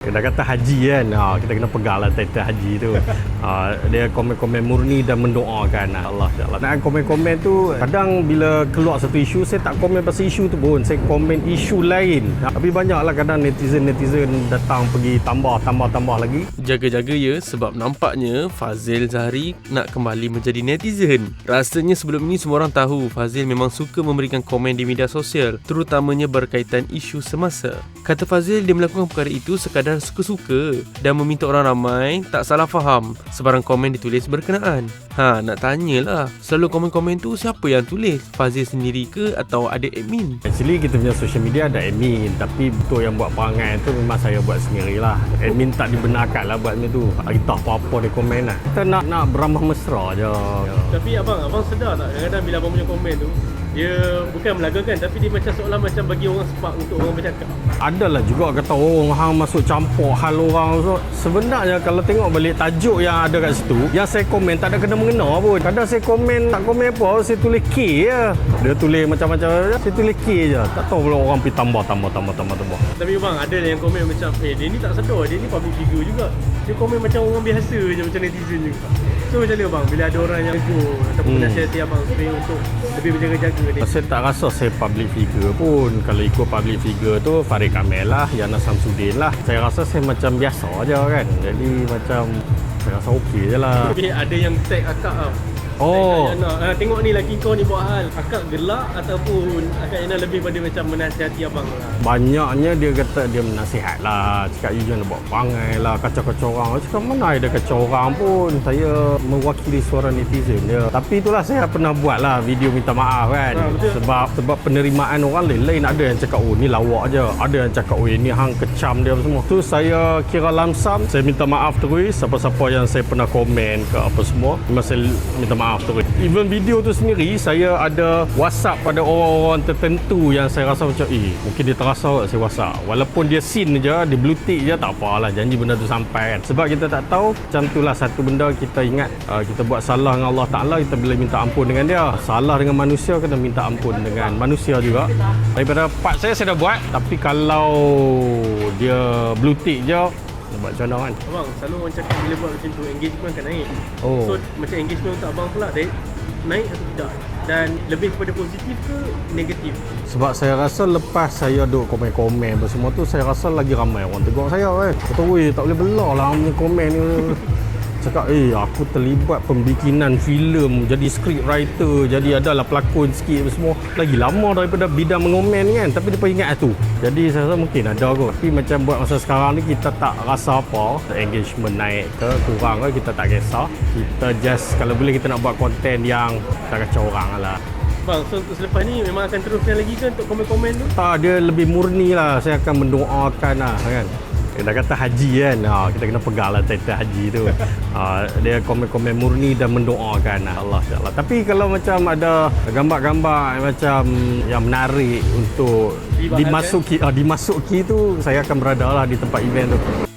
Dah kata haji kan, ha, kita kena pegang lah title haji tu. Ha, dia komen-komen murni dan mendoakan ha, Allah. Dan komen-komen tu kadang bila keluar satu isu, saya tak komen pasal isu tu pun. Saya komen isu lain. Ha, tapi banyaklah kadang netizen-netizen datang pergi tambah, tambah, tambah lagi. Jaga-jaga ya sebab nampaknya Fazil Zahri nak kembali menjadi netizen. Rasanya sebelum ini semua orang tahu Fazil memang suka memberikan komen di media sosial terutamanya berkaitan isu semasa. Kata Fazil dia melakukan perkara itu sekadar suka-suka dan meminta orang ramai tak salah faham sebarang komen ditulis berkenaan. Ha, nak tanyalah, selalu komen-komen tu siapa yang tulis? Fazil sendiri ke atau ada admin? Actually kita punya social media ada admin Tapi betul yang buat perangai tu memang saya buat sendiri lah Admin tak dibenarkan lah buat macam tu Kita apa-apa dia komen lah Kita nak nak beramah mesra je Tapi abang, abang sedar tak kadang-kadang bila abang punya komen tu dia bukan melagakan tapi dia macam seolah macam bagi orang spark untuk orang bercakap. Adalah juga kata orang hang masuk campur hal orang so, Sebenarnya kalau tengok balik tajuk yang ada kat situ Yang saya komen tak ada kena mengena pun. Kadang saya komen tak komen apa Saya tulis K je. Dia tulis macam-macam Saya tulis K je. Tak tahu pula orang pergi tambah tambah tambah tambah tambah. Tapi bang ada yang komen macam eh dia ni tak sedar dia ni public figure juga. Dia komen macam orang biasa je macam netizen juga. So macam mana bang bila ada orang yang tegur ataupun Hmm. nasihati abang supaya untuk lebih berjaga-jaga ni. Saya tak rasa saya public figure pun Kalau ikut public figure tu Farid Kamel lah Yana Samsudin lah Saya rasa saya macam biasa je kan Jadi macam Saya rasa okey je lah Tapi ada yang tag akak tau. Oh. Tag Akak Yana. Ah, tengok ni laki kau ni buat hal. Akak gelak ataupun akak Yana lebih pada macam menasihati abang lah. Banyaknya dia kata dia menasihat lah. Cakap you jangan buat perangai lah Kacau-kacau orang. Cakap mana ada kacau orang pun. Saya mewakili suara netizen je Tapi itulah saya pernah buat lah Video minta maaf kan. Ha, betul. Sebab sebab penerimaan orang lain-lain Ada yang cakap oh ni lawak je. Ada yang cakap oh ni hang kecam dia semua. Tu saya kira lamsam. Saya minta maaf terus. Siapa-siapa yang saya pernah komen ke apa semua Memang saya minta maaf terus. Even video tu sendiri Saya ada whatsapp pada orang-orang tertentu Yang saya rasa macam Eh mungkin dia terasa kot saya whatsapp? Walaupun dia scene je Dia blue tick je Tak apalah Janji benda tu sampai kan. Sebab kita tak tahu Macam tu lah satu benda kita ingat uh, Kita buat salah dengan Allah Ta'ala Kita boleh minta ampun dengan dia. Salah dengan manusia Kena minta ampun dengan manusia juga. Daripada part saya saya dah buat. Tapi kalau Dia blue tick je buat macam mana kan Abang, selalu orang cakap bila buat macam tu engagement akan naik. Oh. So macam engagement untuk abang pula naik, naik atau tidak? Dan lebih kepada positif ke negatif? Sebab saya rasa lepas saya duk komen-komen apa semua tu Saya rasa lagi ramai orang tegur saya kan Kata weh tak boleh belah lah punya komen ni Cakap eh aku terlibat pembikinan filem Jadi script writer Jadi adalah pelakon sikit apa semua Lagi lama daripada bidang mengomen ni kan Tapi dia ingat tu Jadi saya rasa mungkin ada kot Tapi macam buat masa sekarang ni Kita tak rasa apa Engagement naik ke kurang ke Kita tak kisah Kita just Kalau boleh kita nak buat konten yang Tak kacau orang lah Bang, so untuk selepas ni memang akan teruskan lagi ke untuk komen-komen tu? Tak, dia lebih murni lah. Saya akan mendoakan lah kan. Dah kata haji kan. Ha, kita kena pegang lah title haji tu. Ha, dia komen-komen murni dan mendoakan lah. Allah Allah. Tapi kalau macam ada gambar-gambar macam yang menarik untuk dimasuki, ah, dimasuki tu saya akan berada lah di tempat event tu.